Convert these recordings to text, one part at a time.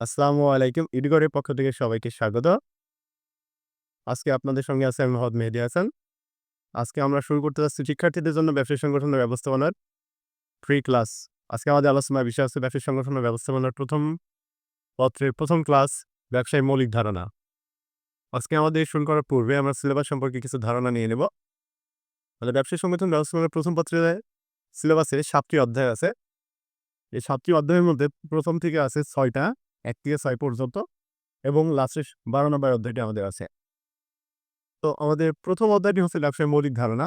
আসসালামু আলাইকুম। ইডগরের পক্ষ থেকে সবাইকে স্বাগত। আজকে আপনাদের সঙ্গে আছে আমি মোহাম্মদ মেহেদি হাসান। আজকে আমরা শুরু করতে যাচ্ছি শিক্ষার্থীদের জন্য ব্যবসায়ী সংগঠনের ব্যবস্থাপনার ফ্রি ক্লাস। আজকে আমাদের আলোচনার বিষয় আছে ব্যবসায়ী সংগঠনের ব্যবস্থাপনার প্রথম পত্রের প্রথম ক্লাস ব্যবসায়ের মৌলিক ধারণা। আজকে আমাদের শুরু করার পূর্বে আমরা সিলেবাস সম্পর্কে কিছু ধারণা নিয়ে নেব। মানে ব্যবসায়ী সংগঠন ব্যবস্থাপনার প্রথম পত্রের সিলেবাসে সাতটি অধ্যায় আছে। এই সাতটি অধ্যায়ের মধ্যে প্রথম থেকে আছে ৬ ১ থেকে ৬ পর্যন্ত এবং লাস্টের ১২ নম্বর অধ্যায়টি আমাদের আছে। তো আমাদের প্রথম অধ্যায়টি হচ্ছে ব্যবসায়ের মৌলিক ধারণা।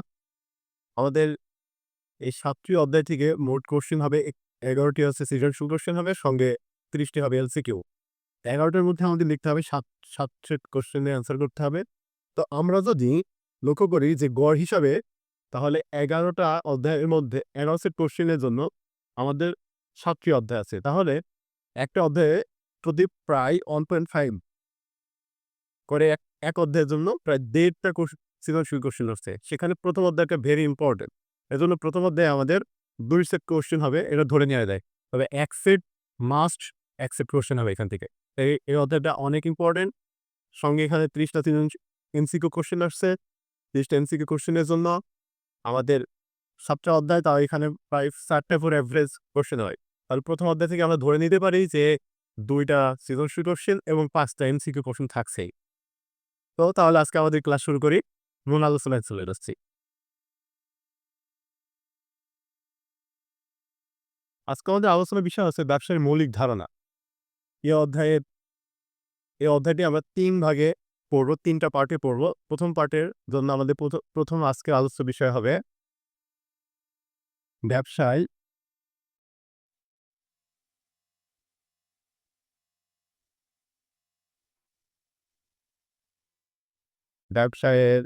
আমাদের এই ৭ টি অধ্যায় থেকে মোট কোশ্চেন হবে এগারোটি হচ্ছে সৃজনশীল কোশ্চেন হবে, সঙ্গে ৩০ টি হবে এমসিকিউ। ১১ টার মধ্যে আমাদের লিখতে হবে ৭ ৭ সেট অ্যান্সার করতে হবে। তো আমরা যদি লক্ষ্য করি যে গড় হিসাবে তাহলে এগারোটা অধ্যায়ের মধ্যে ১১ সেট কোশ্চেনের জন্য আমাদের সাতটি অধ্যায় আছে। তাহলে একটা অধ্যায়ে প্রতি প্রায় 1.5 করে এক এক অধ্যায়ের জন্য প্রায় ১.৫ টা কোশ সৃজনশীল কোশ্চেন হচ্ছে। সেখানে প্রথম অধ্যায়টা ভেরি ইম্পোর্টেন্ট। এজন্য ১ম অধ্যায়ে আমাদের দুই সেট কোশ্চেন হবে, এটা ধরে নেওয়া যায়। তবে ১ সেট মাস্ট ১ সেট কোশ্চেন হবে এখান থেকে। এই এই অধ্যায়টা অনেক ইম্পোর্টেন্ট। সঙ্গে এখানে ৩০ টা সৃজনশীল এমসিকিউ কোশ্চেন আসছে। ৩০ টা এমসিকিউ কোশ্চেনের জন্য আমাদের ৭ টা অধ্যায়, তাও এখানে প্রায় ৪ ফোর করে এভারেজ কোশ্চেন হয়। তাহলে প্রথম অধ্যায় থেকে আমরা ধরে নিতে পারি যে ২ টা সৃজনশীল কোশ্চেন এবং ৫ টা এমসিকিউ কোশ্চেন থাকছেই। তো তাহলে আজকে আমাদের ক্লাস শুরু করি। মূল আলোচনায় চলে যাচ্ছি। আজকে আমাদের আলোচনার বিষয় হচ্ছে ব্যবসায়ের মৌলিক ধারণা। এই অধ্যায়ের এই অধ্যায়টি আমরা তিন ভাগে পড়ব, ৩ টা পার্টে পড়ব। ১ম পার্টের জন্য আমাদের প্রথম ১ম আজকের আলোচ্য বিষয় হবে ব্যবসায় ব্যবসায়ের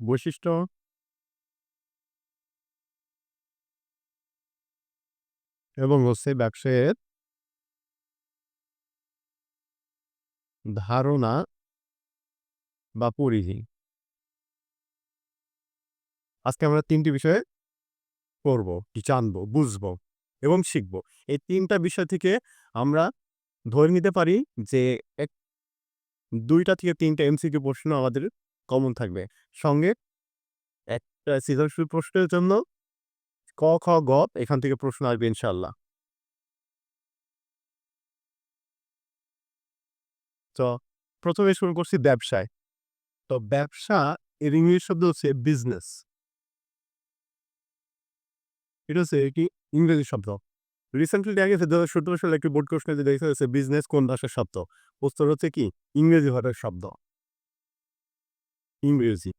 বৈশিষ্ট্য এবং হচ্ছে ব্যবসায়ের ধারণা বা পরিধি। আজকে আমরা ৩ টি বিষয়ে পড়ব, জানব বুঝব এবং শিখব। এই তিনটা বিষয় থেকে আমরা ধরে নিতে পারি যে এক ২ টা থেকে ৩ টা এমসিকিউ প্রশ্ন আমাদের কমন থাকবে। সঙ্গে একটা সৃজনশীল প্রশ্নের জন্য ক, খ, গ এখান থেকে প্রশ্ন আসবে ইনশাআল্লাহ। তো ১ম এ শুরু করছি ব্যবসায়। তো ব্যবসা এর ইংরেজি শব্দ হচ্ছে বিজনেস। এটা হচ্ছে কি ইংরেজি শব্দ। রিসেন্টলি দেখা গেছে ২০১৭ সালে একটি বোর্ড কোশ্চেনে দেখা গেছে বিজনেস কোন ভাষার শব্দ? উত্তর হচ্ছে কি ইংরেজি ভাষার শব্দ। ইংরেজি।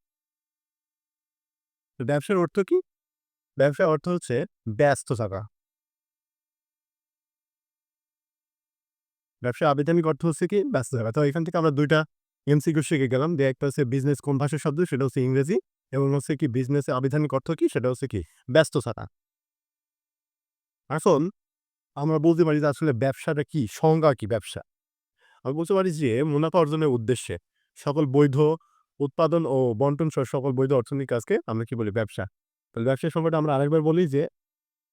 তো ব্যবসার অর্থ কি? ব্যবসার অর্থ হচ্ছে ব্যস্ত থাকা। ব্যবসার আবিধানিক অর্থ হচ্ছে কি ব্যস্ত থাকা। তো এখান থেকে আমরা ২ টা এমসিকিউ শিখে গেলাম যে একটা হচ্ছে বিজনেস কোন ভাষার শব্দ, সেটা হচ্ছে ইংরেজি এবং হচ্ছে কি বিজনেসে আবিধানিক অর্থ কি সেটা হচ্ছে কি ব্যস্ত থাকা। এখন আমরা বলতে পারি যে আসলে ব্যবসাটা কি? সংজ্ঞা কি ব্যবসা? আমি বলতে পারি যে মুনাফা অর্জনের উদ্দেশ্যে সকল বৈধ উৎপাদন ও বন্টন সহ সকল বৈধ অর্থনৈতিক কাজকে আমরা কি বলি ব্যবসা। তাহলে ব্যবসা সম্পর্কে আমরা আরেকবার বলি যে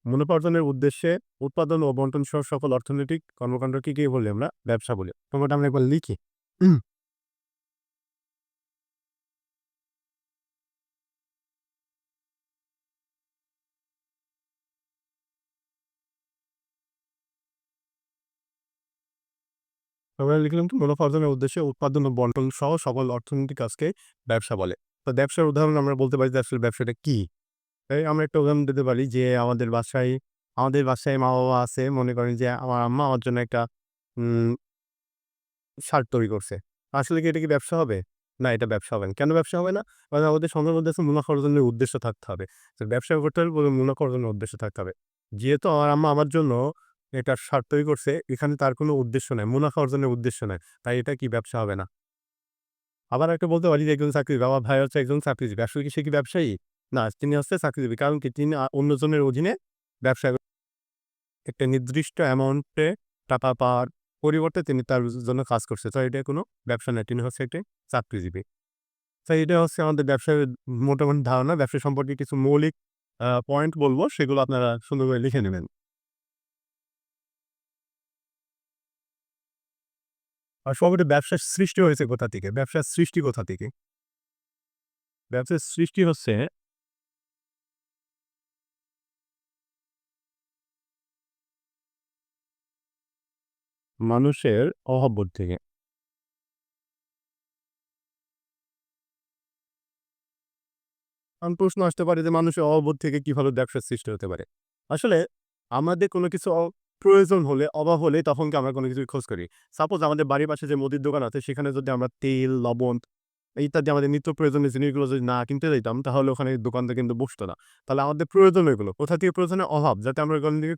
মুনাফা অর্জনের উদ্দেশ্যে উৎপাদন ও বন্টন সহ সকল অর্থনৈতিক কর্মকাণ্ডকে কি বলি আমরা ব্যবসা বলি। সম্পর্কে আমরা একবার লিখি। আমরা লিখলাম কি, মুনাফা অর্জনের উদ্দেশ্যে উৎপাদন ও বন্টন সহ সকল অর্থনৈতিক কাজকে ব্যবসা বলে। তো ব্যবসার উদাহরণ আমরা বলতে পারি যে আসলে ব্যবসাটা কি? তাই আমরা একটা উদাহরণ দিতে পারি যে আমাদের বাসায় আমাদের বাসায় মা-বাবা আছে, মনে করেন যে আমার আম্মা আমার জন্য একটা শার্ট তৈরি করছে। আসলে কি এটা কি ব্যবসা হবে? না, এটা ব্যবসা হবে না। কেন ব্যবসা হবে না? কারণ আমাদের সংজ্ঞার মধ্যে মুনাফা অর্জনের উদ্দেশ্য থাকতে হবে। ব্যবসা করতে হলে মুনাফা অর্জনের উদ্দেশ্য থাকতে হবে। যেহেতু আমার আম্মা আমার জন্য একটা শার্ট তৈরি করছে এখানে তার কোনো উদ্দেশ্য নাই। মুনাফা অর্জনের উদ্দেশ্য নাই। তাই এটা কি ব্যবসা হবে না। আবার একটা বলতে পারি যে একজন চাকরিজীবী, আমার ভাই হচ্ছে একজন চাকরিজীবী। আসলে কি সে কি ব্যবসায়ী? না তিনি হচ্ছে চাকরিজীবী। কারণ কি তিনি অন্যজনের অধীনে ব্যবসা একটা নির্দিষ্ট অ্যামাউন্টে টাকা পাওয়ার পরিবর্তে তিনি তার জন্য কাজ করছে। তো এটা কোনো ব্যবসা না। তিনি হচ্ছে একটি চাকরিজীবী। তাই এটা হচ্ছে আমাদের ব্যবসার মোটামুটি ধারণা। ব্যবসা সম্পর্কে কিছু মৌলিক পয়েন্ট বলব সেগুলো আপনারা সুন্দর করে লিখে নেবেন। আর সর্বোপরি ব্যবসার সৃষ্টি হয়েছে কোথা থেকে? ব্যবসার সৃষ্টি কোথা থেকে? ব্যবসার সৃষ্টি হচ্ছে মানুষের অহব্বর থেকে। প্রশ্ন আসতে পারে যে মানুষের অহব্বর থেকে কীভাবে ব্যবসার সৃষ্টি হতে পারে? আসলে আমাদের কোনো কিছু প্রয়োজন হলে, অভাব হলে তখন কি আমরা কোনো কিছু খোঁজ করি। সাপোজ আমাদের বাড়ির পাশে যে মুদির দোকান আছে সেখানে যদি আমরা তেল, লবণ ইত্যাদি আমাদের নিত্য প্রয়োজনীয় জিনিসগুলো যদি না কিনতে যাইতাম তাহলে ওখানে দোকানটা কিন্তু বসতো না। তাহলে আমাদের প্রয়োজন ওইগুলো। কোথা থেকে প্রয়োজনের অভাব যাতে আমরা ওইখান থেকে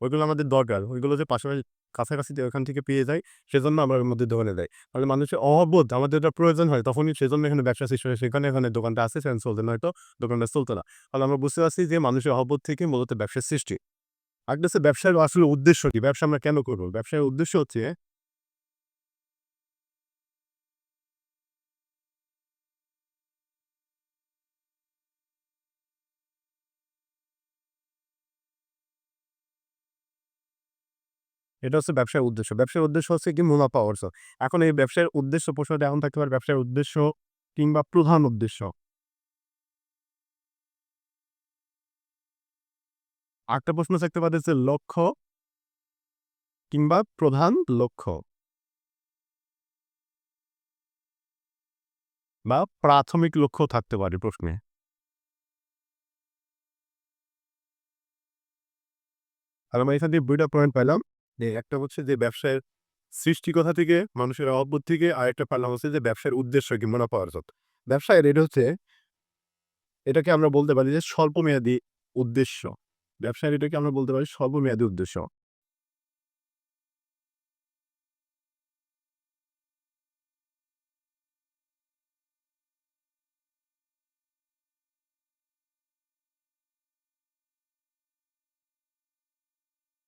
ওইগুলো আমাদের দরকার। ওইগুলো যে পাশাপাশি কাছাকাছি ওখান থেকে পেয়ে যাই সেজন্য আমরা ওই মুদির দোকানে যাই। তাহলে মানুষের অহব্বোধ আমাদের এটা প্রয়োজন হয় তখনই সেজন্য এখানে ব্যবসা সৃষ্টি হয়। সেখানে এখানে দোকানটা আছে সেখানে চলছে নয়তো দোকানটা চলতো না। তাহলে আমরা বুঝতে পারছি যে মানুষের অহব্বোধ থেকে মূলত ব্যবসার সৃষ্টি। হচ্ছে ব্যবসার আসলে উদ্দেশ্য কি? ব্যবসা আমরা কেন করব ব্যবসার উদ্দেশ্য হচ্ছে এটা হচ্ছে ব্যবসার উদ্দেশ্য। ব্যবসার উদ্দেশ্য হচ্ছে কি মুনাফা অর্জন। এখন এই ব্যবসার উদ্দেশ্য প্রশ্নটা এমন থাকতে পারে, ব্যবসার উদ্দেশ্য কিংবা প্রধান উদ্দেশ্য। আরেকটা প্রশ্ন থাকতে পারে যে লক্ষ্য কিংবা প্রধান লক্ষ্য। বা প্রাথমিক লক্ষ্য থাকতে পারে প্রশ্নে। আর আমরা এখান থেকে ২ টা পয়েন্ট পাইলাম। যে একটা হচ্ছে যে ব্যবসায়ের সৃষ্টি কোথা থেকে? মানুষের অহব্বোধ থেকে। আরেকটা পাইলাম হচ্ছে যে ব্যবসায়ের উদ্দেশ্য কি? মুনাফা অর্জন। ব্যবসায়ের এটা হচ্ছে, এটাকে আমরা বলতে পারি যে স্বল্পমেয়াদী উদ্দেশ্য। ব্যবসায়ের এটাকে আমরা বলতে পারি স্বল্পমেয়াদী উদ্দেশ্য।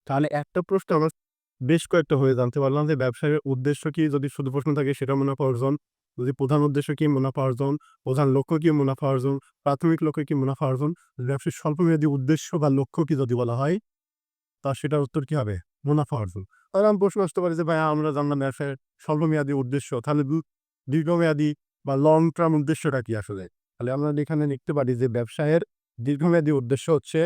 তাহলে একটা প্রশ্ন আমরা বেশ কয়েকটা হয়ে জানতে পারলাম যে ব্যবসায়ের উদ্দেশ্য কি? যদি শুধু প্রশ্ন থাকে সেটা মুনাফা অর্জন। যদি প্রধান উদ্দেশ্য কি? মুনাফা অর্জন। প্রধান লক্ষ্য কি? মুনাফা অর্জন। প্রাথমিক লক্ষ্য কি? মুনাফা অর্জন। ব্যবসার স্বল্পমেয়াদী উদ্দেশ্য বা লক্ষ্য কি যদি বলা হয়, তা সেটার উত্তর কি হবে? মুনাফা অর্জন। তাহলে আমি প্রশ্ন আসতে পারি যে ভাইয়া আমরা জানলাম ব্যবসায়ের স্বল্পমেয়াদী উদ্দেশ্য। তাহলে দীর্ঘমেয়াদী বা লং টার্ম উদ্দেশ্যটা কি আসলে? তাহলে আমরা এখানে লিখতে পারি যে ব্যবসায়ের দীর্ঘমেয়াদী উদ্দেশ্য হচ্ছে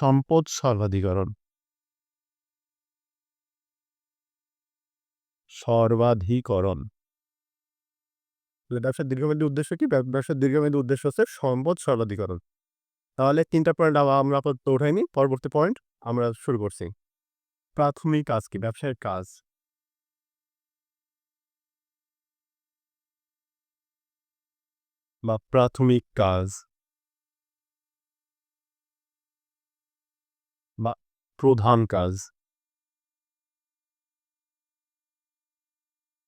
সম্পদ সর্বাধিকরণ। সর্বাধিকরণ। ব্যবসার দীর্ঘমেয়াদী উদ্দেশ্য কি? ব্যবসার দীর্ঘমেয়াদী উদ্দেশ্য হচ্ছে সম্পদ সর্বাধিকরণ। তাহলে ৩ টা পয়েন্ট আমরা আপাতত উঠাই নিই। পরবর্তী পয়েন্ট আমরা শুরু করছি। প্রাথমিক কাজ কি? ব্যবসায়ের কাজ। বা প্রাথমিক কাজ। প্রধান কাজ।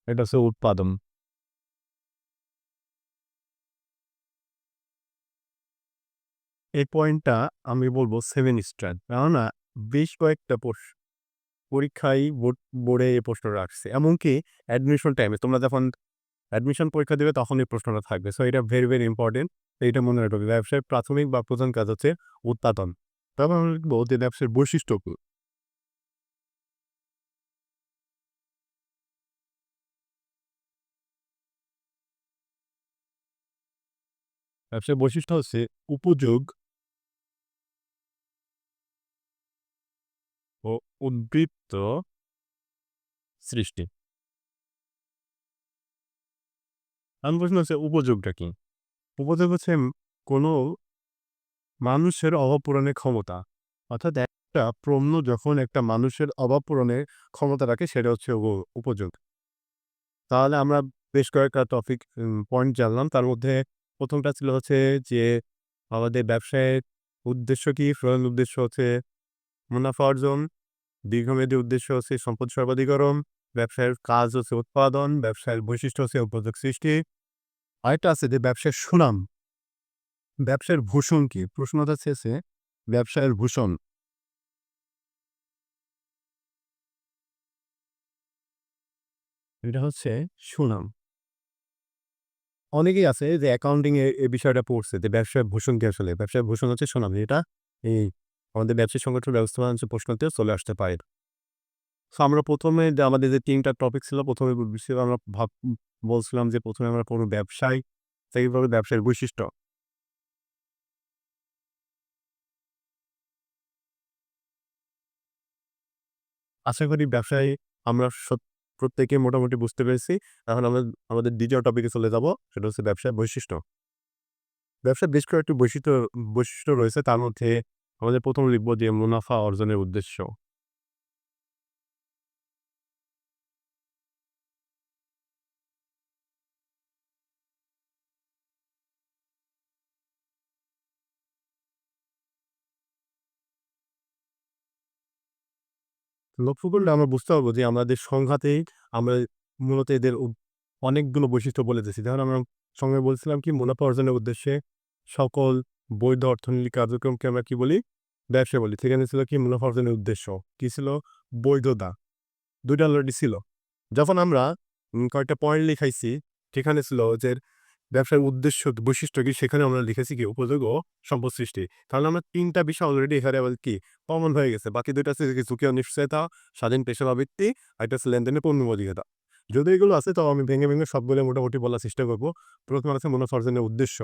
এটা হচ্ছে উৎপাদন। এই পয়েন্টটা আমি বলব সেভেন স্টার। কেননা বেশ কয়েকটা পোস পরীক্ষায় বোর্ড বোর্ডে এই প্রশ্ন রাখছে। এমনকি অ্যাডমিশন টাইমে তোমরা যখন অ্যাডমিশন পরীক্ষা দেবে তখন এই প্রশ্নটা থাকবে। সো এটা ভেরি, ভেরি ইম্পোর্টেন্ট। এইটা মনে রাখবে। ব্যবসায় প্রাথমিক বা প্রধান কাজ হচ্ছে উৎপাদন। তারপর আমরা লিখব যে বৈশিষ্ট্য কি? ব্যবসার বৈশিষ্ট্য হচ্ছে উপযোগ ও উদ্বৃত্ত সৃষ্টি। আমি প্রশ্ন হচ্ছে উপযোগটা কি? উপযোগ হচ্ছে কোনো মানুষের অভাব পূরণের ক্ষমতা। অর্থাৎ একটা পণ্য যখন একটা মানুষের অভাব পূরণের ক্ষমতা রাখে, সেটা হচ্ছে উপযোগ। তাহলে আমরা বেশ কয়েকটা টপিক পয়েন্ট জানলাম। তার মধ্যে প্রথমটা ছিল হচ্ছে যে, আমাদের ব্যবসায়ের উদ্দেশ্য কি? প্রধান উদ্দেশ্য হচ্ছে মুনাফা অর্জন। দীর্ঘমেয়াদী উদ্দেশ্য হচ্ছে সম্পদ সর্বাধিকরণ। ব্যবসায়ের কাজ হচ্ছে উৎপাদন। ব্যবসায়ের বৈশিষ্ট্য হচ্ছে উপযোগ সৃষ্টি। আরেকটা আছে যে, ব্যবসার সুনাম। ব্যবসার ভূষণ কি? প্রশ্নটা চেয়েছে ব্যবসায়ের ভূষণ। এটা হচ্ছে সুনাম। অনেকেই আছে যে অ্যাকাউন্টিং এ এই বিষয়টা পড়ছে যে ব্যবসায় ভূষণ কি আসলে? ব্যবসায় ভূষণ হচ্ছে সুনাম। এটা এই আমাদের ব্যবসায়িক সংগঠন ব্যবস্থাপনা প্রশ্নতেও চলে আসতে পারে। সো আমরা প্রথমে যে আমাদের যে তিনটা টপিক ছিল ১ম এ আমরা ভাব বলছিলাম যে প্রথমে আমরা পড়ব ব্যবসায়, সেকেন্ড পড়ব ব্যবসায়ের বৈশিষ্ট্য। আশা করি ব্যবসায় আমরা প্রত্যেকে মোটামুটি বুঝতে পেরেছি। এখন আমরা, আমাদের দ্বিতীয় টপিকে চলে যাব। সেটা হচ্ছে ব্যবসায় বৈশিষ্ট্য। ব্যবসায় বেশ কয়েকটি বৈশিষ্ট্য বৈশিষ্ট্য রয়েছে। তার মধ্যে আমাদের প্রথম লিখব যে মুনাফা অর্জনের উদ্দেশ্য। লক্ষ্য করলে আমরা বুঝতে পারব যে আমাদের সংঘাতেই আমরা মূলত এদের অনেকগুলো বৈশিষ্ট্য বলে দিয়েছি। যেমন আমরা সঙ্গে বলছিলাম কি মুনাফা অর্জনের উদ্দেশ্যে সকল বৈধ অর্থনৈতিক কার্যক্রমকে আমরা কি বলি? ব্যবসা বলি। সেখানে ছিল কি মুনাফা অর্জনের উদ্দেশ্য। কি ছিল? বৈধতা। ২ টা অলরেডি ছিল। যখন আমরা কয়েকটা পয়েন্ট লিখাইছি, সেখানে ছিল যে ব্যবসার উদ্দেশ্য বৈশিষ্ট্য কি? সেখানে আমরা লিখেছি কি? উপযোগ ও সম্পদ সৃষ্টি। তাহলে আমরা তিনটা বিষয় অলরেডি এখানে আবার কি? কমন হয়ে গেছে। বাকি ২ টা হচ্ছে কি? ঝুঁকি অনিশ্চয়তা, স্বাধীন পেশাভাবৃত্তি আর একটা আছে লেনদেনের পূর্ণমতিকতা। যদি এগুলো আছে তো আমি ভেঙে, ভেঙে সবগুলো মোটামুটি বলার চেষ্টা করব প্রথমে আছে মুনাফা উদ্দেশ্য।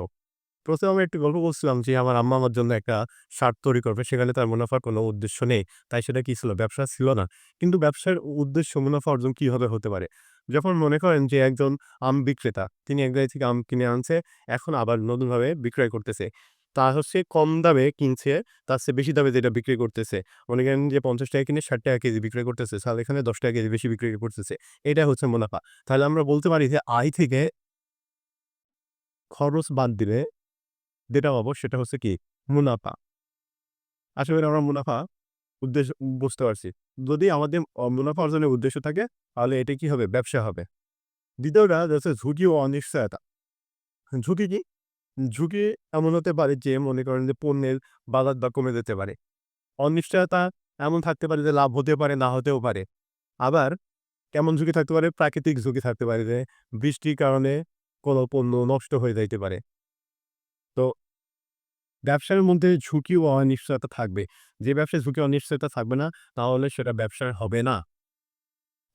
১ম আমি একটি গল্প বলছিলাম যে আমার আম্মা আমার জন্য একটা শার্ট তৈরি করবে। সেখানে তার মুনাফার কোনো উদ্দেশ্য নেই। তাই সেটা কি ছিল? ব্যবসা ছিল না। কিন্তু ব্যবসার উদ্দেশ্য মুনাফা অর্জন কীভাবে হতে পারে? যখন মনে করেন যে একজন আম বিক্রেতা, তিনি এক জায়গা থেকে আম কিনে আনছে, এখন আবার নতুনভাবে বিক্রয় করতেছে। তা হচ্ছে কম দামে কিনছে, তার চেয়ে বেশি দামে যেটা বিক্রি করতেছে। মনে করেন যে ৳৫০ কিনে ৳৬০ কেজি বিক্রয় করতেছে, তাহলে এখানে ৳১০ কেজি বেশি বিক্রি করতেছে। এটা হচ্ছে মুনাফা। তাহলে আমরা বলতে পারি যে আয় থেকে খরচ বাদ দিলে যেটা পাবো সেটা হচ্ছে কি? মুনাফা। আশা করি আমরা মুনাফা উদ্দেশ্য বুঝতে পারছি। যদি আমাদের মুনাফা অর্জনের উদ্দেশ্য থাকে তাহলে এটা কি হবে? ব্যবসা হবে। দ্বিতীয়টা হচ্ছে ঝুঁকি ও অনিশ্চয়তা। ঝুঁকি কি? ঝুঁকি এমন হতে পারে যে মনে করেন যে পণ্যের বাজার দর কমে যেতে পারে। অনিশ্চয়তা এমন থাকতে পারে যে লাভ হতে পারে, না হতেও পারে। আবার কেমন ঝুঁকি থাকতে পারে? প্রাকৃতিক ঝুঁকি থাকতে পারে যে বৃষ্টির কারণে কোনো পণ্য নষ্ট হয়ে যাইতে পারে। তো ব্যবসার মধ্যে ঝুঁকি ও অনিশ্চয়তা থাকবে। যে ব্যবসায় ঝুঁকি অনিশ্চয়তা থাকবে না, তাহলে সেটা ব্যবসার হবে না।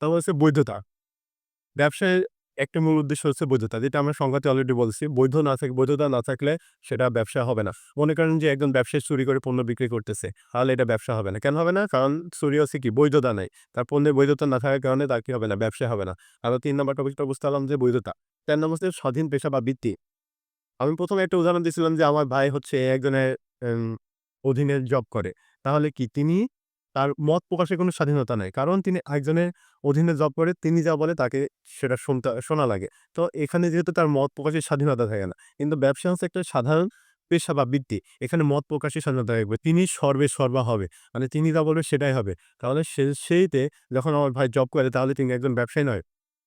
তারপর হচ্ছে বৈধতা। ব্যবসায়ের একটা মূল উদ্দেশ্য হচ্ছে বৈধতা। যেটা আমরা সংঘাতে অলরেডি বলছি। বৈধ না থাকে বৈধতা না থাকলে সেটা ব্যবসা হবে না। মনে করেন যে একজন ব্যবসায়ী চুরি করে পণ্য বিক্রি করতেছে। তাহলে এটা ব্যবসা হবে না। কেন হবে না? কারণ চুরি হচ্ছে কি? বৈধতা নাই। তার পণ্যের বৈধতা না থাকার কারণে তার কি হবে না? ব্যবসা হবে না। আমরা ৩ নাম্বার টপিকটা বুঝতে পারলাম যে বৈধতা। ৪ নম্বর স্বাধীন পেশা বা বৃত্তি। আমি ১ম এ একটা উদাহরণ দিয়েছিলাম যে আমার ভাই হচ্ছে একজনের অধীনে জব করে। তাহলে কি? তিনি তার মত প্রকাশের কোনো স্বাধীনতা নাই। কারণ তিনি একজনের অধীনে জব করে, তিনি যা বলে তাকে সেটা শুনতে শোনা লাগে। তো এখানে যেহেতু তার মত প্রকাশের স্বাধীনতা থাকে না। কিন্তু ব্যবসা হচ্ছে একটা সাধারণ পেশা বা বৃত্তি। এখানে মত প্রকাশের স্বাধীনতা থাকবে। তিনি সর্বে সর্বা হবে। মানে তিনি যা বলবে সেটাই হবে। তাহলে সে সেইতে যখন আমার ভাই জব করে তাহলে তিনি একজন ব্যবসায়ী নয়।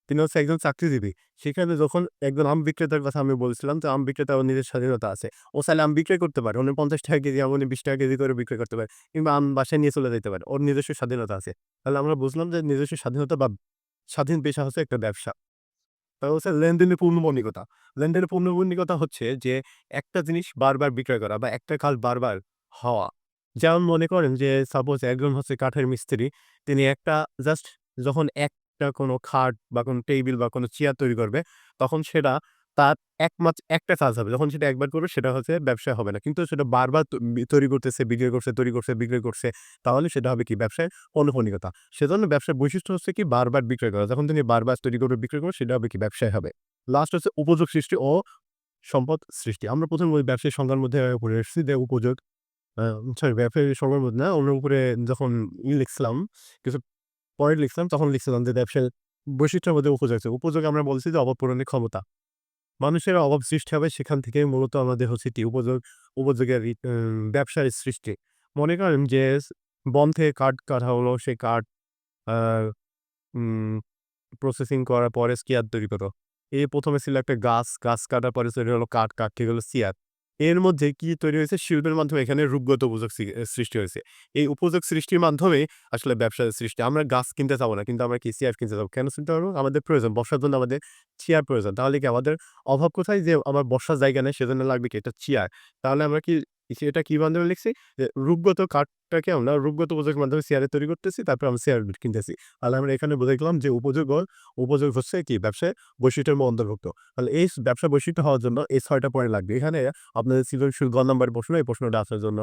তিনি হচ্ছে একজন চাকরিজীবী। সেখানে যখন একজন আম বিক্রেতার কথা আমি বলছিলাম যে আম বিক্রেতা ওর নিজের স্বাধীনতা আছে। ও চাইলে আম বিক্রয় করতে পারে। উনি ৳৫০ কেজি, আম উনি ৳২০ কেজি করে বিক্রয় করতে পারে। কিংবা আম বাসায় নিয়ে চলে যেতে পারে। ওর নিজস্ব স্বাধীনতা আছে। তাহলে আমরা বুঝলাম যে নিজস্ব স্বাধীনতা বা স্বাধীন পেশা হচ্ছে একটা ব্যবসা। তারপর হচ্ছে লেনদেনের পূর্ণমণিকতা। লেনদেনের পূর্ণমণিকতা হচ্ছে যে একটা জিনিস বারবার বিক্রয় করা বা একটা কাজ বারবার হওয়া। যেমন মনে করেন যে সাপোজ একজন হচ্ছে কাঠের মিস্ত্রি। তিনি একটা জাস্ট যখন একটা কোনো খাট বা কোনো টেবিল বা কোনো চেয়ার তৈরি করবে, তখন সেটা তার একমাত্র একটা কাজ হবে। যখন সেটা একবার করবে সেটা হচ্ছে ব্যবসা হবে না। কিন্তু সেটা বারবার তৈরি করতেছে, বিক্রয় করছে, তৈরি করছে, বিক্রয় করছে। তাহলে সেটা হবে কি? ব্যবসায় পৌনঃপুনিকতা। সেজন্য ব্যবসার বৈশিষ্ট্য হচ্ছে কি? বারবার বিক্রয় করা। যখন তিনি বারবার তৈরি করবে, বিক্রয় করবে সেটা হবে কি? ব্যবসায় হবে। লাস্ট হচ্ছে উপযোগ সৃষ্টি ও সম্পদ সৃষ্টি। আমরা ১ম ওই ব্যবসায়িক সংজ্ঞার মধ্যে পড়ে এসেছি যে উপযোগ সরি ব্যবসায়ী সংজ্ঞার মধ্যে না, অন্যের উপরে যখন ই লিখছিলাম, কিছু পয়েন্ট লিখছিলাম তখন লিখছিলাম যে ব্যবসার বৈশিষ্ট্যের মধ্যে উপযোগ আছে। উপযোগ আমরা বলছি যে অভাব পূরণের ক্ষমতা। মানুষের অভাব সৃষ্টি হবে সেখান থেকে মূলত আমাদের হচ্ছে কি? উপযোগ উপযোগের ব্যবসার সৃষ্টি। মনে করেন যে বন থেকে কাঠ কাটা হলো, সেই কাঠ প্রসেসিং করার পরে চেয়ার তৈরি করো। এই প্রথমে ছিল একটা গাছ, গাছ কাটার পরে তৈরি হলো কাঠ, কাঠ থেকে হলো চেয়ার। এর মধ্যে কি তৈরি হয়েছে? শিল্পের মাধ্যমে এখানে রূপগত উপযোগ সৃষ্টি হয়েছে। এই উপযোগ সৃষ্টির মাধ্যমে আসলে ব্যবসার সৃষ্টি। আমরা গাছ কিনতে যাব না। কিন্তু আমরা কি চেয়ার কিনতে যাব। কেন কিনতে পারব আমাদের প্রয়োজন। বর্ষার জন্য আমাদের চেয়ার প্রয়োজন। তাহলে কি আমাদের অভাব কোথায়? যে আমার বর্ষার জায়গা নেই, সেজন্য লাগবে কি? একটা চেয়ার। তাহলে আমরা কি এটা কি মাধ্যমে লিখছি? রূপগত কাঠটাকে আমরা রূপগত উপযোগের মাধ্যমে চেয়ারে তৈরি করতেছি। তারপর আমরা চেয়ার কিনতেছি। তাহলে আমরা এখানে বুঝে গেলাম যে উপযোগ উপযোগ হচ্ছে কি? ব্যবসায় বৈশিষ্ট্যের অন্তর্ভুক্ত। তাহলে এই ব্যবসা বৈশিষ্ট্য হওয়ার জন্য এই ছয়টা পয়েন্ট লাগবে। এখানে আপনাদের সৃজনশীল গ নাম্বারের প্রশ্ন, এই প্রশ্নটা আসার জন্য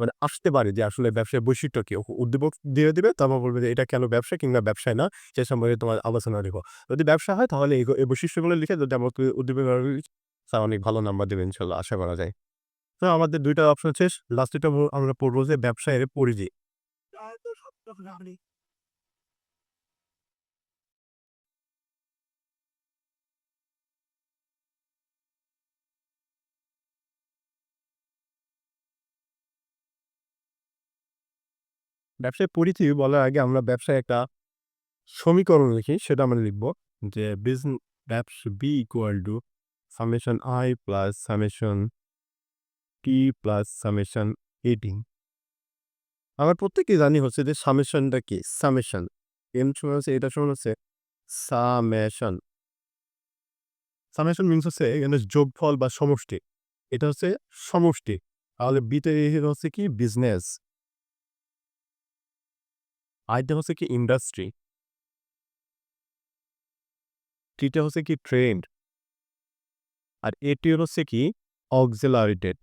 মানে আসতে পারে যে আসলে ব্যবসায় বৈশিষ্ট্য কি? উদ্দীপক দিয়ে দিবে, তারপর বলবে যে এটা কেন ব্যবসা কিংবা ব্যবসায় না, সে সম্পর্কে তোমার আলোচনা লিখো। যদি ব্যবসা হয় তাহলে এই বৈশিষ্ট্যগুলো লিখে যদি আমাকে উদ্দীপক অনেক ভালো নাম্বার দেবে ইনশাআল্লাহ আশা করা যায়। তো আমাদের দুইটা অপশন শেষ। লাস্টেরটা আমরা পড়ব যে ব্যবসায়ের পরিধি। ব্যবসায় পরিধি বলার আগে আমরা ব্যবসায় একটা সমীকরণ লিখি, সেটা আমরা লিখব যে বিজ ব্যবস B equal to summation I plus summation T plus summation A T. আমরা প্রত্যেকেই জানি হচ্ছে যে সামেশনটা কি? সামেশন। এম সমান হচ্ছে, এটা সমান হচ্ছে সামেশন। সামেশন মিনস হচ্ছে এখানে যোগফল বা সমষ্টি। এটা হচ্ছে সমষ্টি। তাহলে বিতে হচ্ছে কি? বিজনেস। আইটা হচ্ছে কি? ইন্ডাস্ট্রি। টিটা হচ্ছে কি? ট্রেন্ড। আর এটি হচ্ছে কি? অক্সিলারিটেড।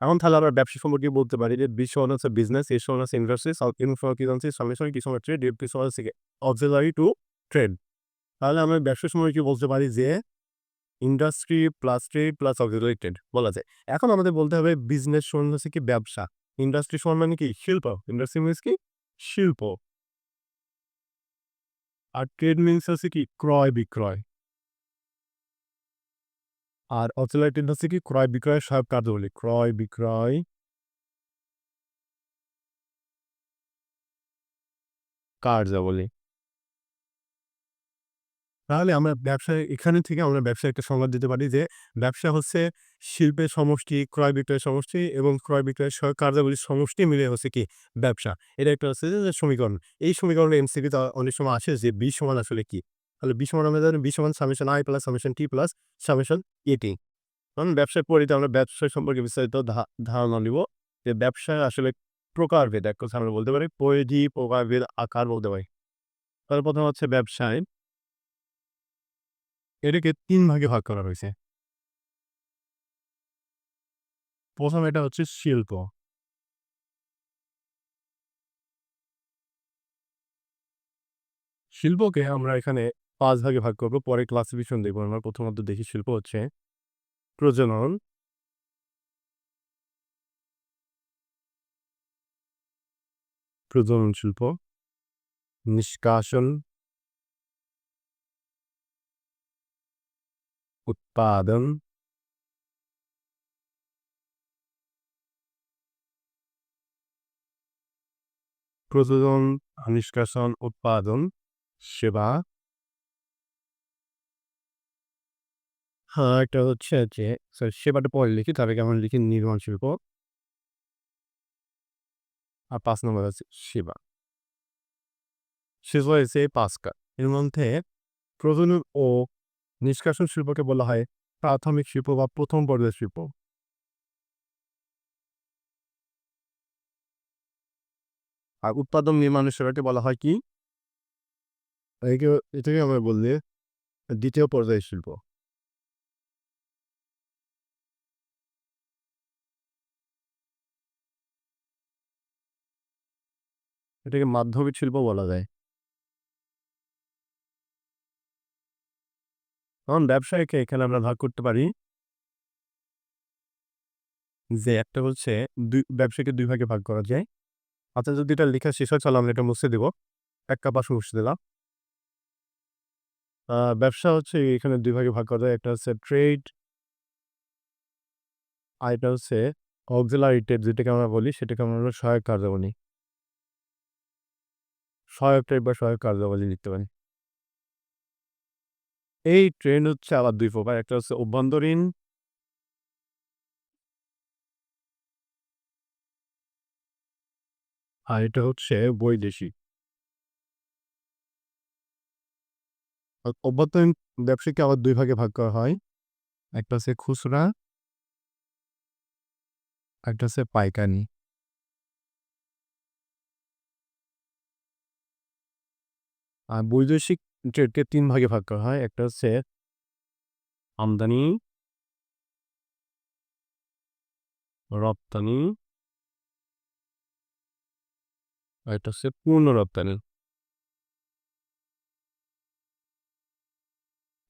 এখন তাহলে আমরা ব্যবসা সম্পর্কে বলতে পারি যে বি সমান হচ্ছে বিজনেস, এ সমান হচ্ছে ইন্ডাস্ট্রি, কি জানছি? সামেশন কি সমান ট্রেড, এফ সমান হচ্ছে অক্সিলারি টু ট্রেড। তাহলে আমরা ব্যবসা সম্পর্কে বলতে পারি যে industry plus trade plus auxiliary trade বলা যায়। এখন আমাদের বলতে হবে বিজনেস সমান হচ্ছে কি? ব্যবসা। ইন্ডাস্ট্রি সমান মানে কি? শিল্প। ইন্ডাস্ট্রি মিনস কি? শিল্প। আর ট্রেড মিনস হচ্ছে কি? ক্রয় বিক্রয়। আর ট্রেড হচ্ছে কি? ক্রয় বিক্রয়ের সহায়ক কার্যাবলী। ক্রয় বিক্রয় কার্যাবলী। তাহলে আমরা ব্যবসায় এখানে থেকে আমরা ব্যবসায় একটা সংবাদ দিতে পারি যে ব্যবসা হচ্ছে শিল্পের সমষ্টি, ক্রয় বিক্রয়ের সমষ্টি এবং ক্রয় সহায়ক কার্যাবলীর সমষ্টি মিলে হচ্ছে কি? ব্যবসা। এটা একটা হচ্ছে যে সমীকরণ। এই সমীকরণে এমসিকিউতে অনেক সময় আসে যে বি সমান আসলে কি? তাহলে বি সমান আমরা জানি বি সমান summation i plus summation T plus summation A T. কারণ ব্যবসায় পরিধি আমরা ব্যবসা সম্পর্কে বিস্তারিত ধারণা নিব। যে ব্যবসায় আসলে প্রকারভেদ এক কথায় আমরা বলতে পারি পরিধি, প্রকারভেদ, আকার বলতে পারি। তাহলে প্রথম হচ্ছে ব্যবসায় এটাকে তিন ভাগে ভাগ করা হয়েছে। প্রথম এটা হচ্ছে শিল্প। শিল্পকে আমরা এখানে ৫ ভাগে ভাগ করব পরে ক্লাসিফিকেশন দেখব আমরা। প্রথমত দেখি শিল্প হচ্ছে প্রজনন প্রজনন শিল্প, নিষ্কাশন উৎপাদন প্রজনন নিষ্কাশন, উৎপাদন, সেবা হ্যাঁ, একটা হচ্ছে যে সরি সেবাটা পরে লিখি তার আগে লিখি নির্মাণ শিল্প। আর ৫ নম্বর হচ্ছে সেবা। শেষ হয়েছে ৫ এর মধ্যে প্রজনন ও নিষ্কাশন শিল্পকে বলা হয় প্রাথমিক শিল্প বা প্রথম পর্যায়ের শিল্প। আর উৎপাদন নির্মাণের সেবাকে বলা হয় কি? এটাকে আমরা বললে দ্বিতীয় পর্যায়ের শিল্প। এটাকে মাধ্যমিক শিল্প বলা যায়। এখন ব্যবসায়কে এখানে আমরা ভাগ করতে পারি যে একটা হচ্ছে দুই ব্যবসাকে দুই ভাগে ভাগ করা যায়। আচ্ছা যদি এটা লেখা শেষ হয়, তাহলে আমরা এটা মুছে দিব। একটা পাশে মুছে দিলাম। ব্যবসা হচ্ছে এখানে দুই ভাগে ভাগ করা যায়। একটা হচ্ছে ট্রেড আর এটা হচ্ছে অক্সিলারি ট্রেড যেটাকে আমরা বলি, সেটাকে আমরা সহায়ক কার্যাবলী। সহায়ক টাইপ বা সহায়ক কার্যাবলী লিখতে পারি। এই ট্রেন হচ্ছে আবার দুই প্রকার, একটা হচ্ছে অভ্যন্তরীণ আর এটা হচ্ছে বৈদেশিক। অভ্যন্তরীণ ব্যবসাকে আবার দুই ভাগে ভাগ করা হয়, একটা হচ্ছে খুচরা, একটা হচ্ছে পাইকারি। বৈদেশিক ট্রেডকে তিন ভাগে ভাগ করা হয়। একটা হচ্ছে আমদানি, রপ্তানি আর এটা হচ্ছে পূর্ণ রপ্তানি।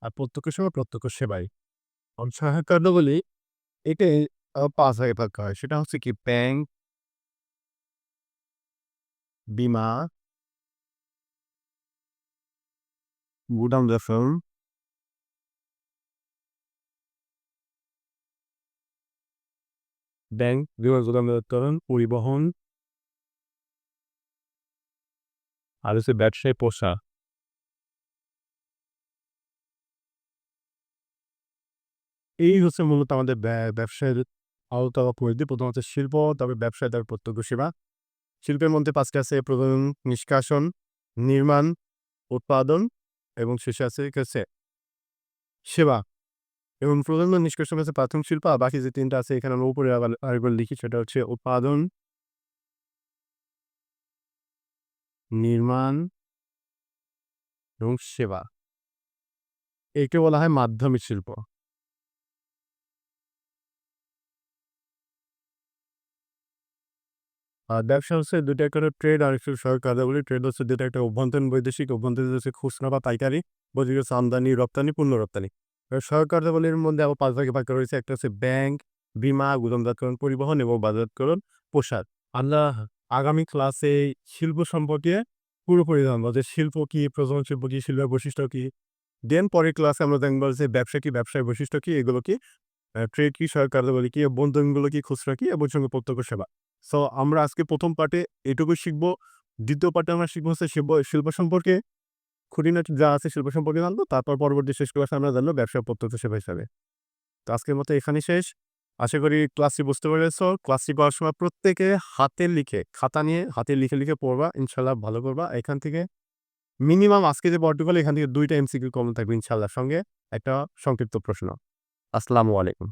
আর প্রত্যক্ষ সেবা, প্রত্যক্ষ সেবাই। সহায়ক কার্যাবলী এটা পাঁচ ভাগে ভাগ করা হয়। সেটা হচ্ছে কি ব্যাংক, বিমা গুদাম দখল ব্যাংক বিমা দপ্তরণ পরিবহন আর হচ্ছে ব্যবসায়ী পোষা এই হচ্ছে মূলত আমাদের ব্যা- ব্যবসায়ের আওতা বা পরিধি প্রথম হচ্ছে শিল্প তবে ব্যবসায় তার প্রত্যক্ষ সেবা শিল্পের মধ্যে পাঁচটা আছে প্রথম নিষ্কাশন নির্মাণ উৎপাদন এবং শেষে আছে কাছে সেবা। এবং প্রধান নিষ্কাশন আছে প্রাথমিক শিল্প, আর বাকি যে তিনটা আছে এখানে আমরা উপরে আবার আরেকবার লিখি, সেটা হচ্ছে উৎপাদন, নির্মাণ এবং সেবা। একে বলা হয় মাধ্যমিক শিল্প। ব্যবসা হচ্ছে দুটো একটা ট্রেড আর একটু সহায়ক কার্যাবলী ট্রেড হচ্ছে দুটো একটা অভ্যন্তরীণ বৈদেশিক, অভ্যন্তরীণ হচ্ছে খুচরা বা পাইকারি, বৈদেশিক হচ্ছে আমদানি, রপ্তানি পূর্ণ রপ্তানি। সহায়ক কার্যাবলীর মধ্যে আবার পাঁচ ভাগে ভাগ রয়েছে একটা হচ্ছে ব্যাংক, বিমা গুদামজাতকরণ পরিবহন এবং বাজারকরণ, পোশাক। আমরা আগামী ক্লাসে শিল্প সম্পর্কে পুরোপুরি জানব যে শিল্প কি প্রজনন শিল্প কি, শিল্পের বৈশিষ্ট্য কি। দেন পরের ক্লাসে আমরা দেখব যে ব্যবসা কি, ব্যবসায় বৈশিষ্ট্য কি, এগুলো কি ট্রেড কি সহায়ক কার্যাবলী কি, বন্ধনগুলো কি, খুচরা কি, এবং সঙ্গে প্রত্যক্ষ সেবা। সো আমরা আজকে প্রথম পার্টে এটুকু শিখব। দ্বিতীয় পার্টে আমরা শিখব হচ্ছে শিল্প শিল্প সম্পর্কে। খুঁটিনাটি যা আছে শিল্প সম্পর্কে জানব, তারপর পরবর্তী শেষ ক্লাসে আমরা জানব ব্যবসা প্রত্যক্ষ সেবা হিসাবে। তো আজকের মতো এখানেই শেষ। আশা করি ক্লাসটি বুঝতে পেরেছ। ক্লাসটি করার সময় প্রত্যেকে হাতে লিখে, খাতা নিয়ে হাতে লিখে লিখে পড়বা ইনশাল্লাহ ভালো করবা। এখান থেকে মিনিমাম আজকে যে পর্টুগাল এখান থেকে দুইটা এমসিকিউ কমন থাকবে ইনশাল্লাহ সঙ্গে। একটা সংক্ষিপ্ত প্রশ্ন। আসসালামু আলাইকুম।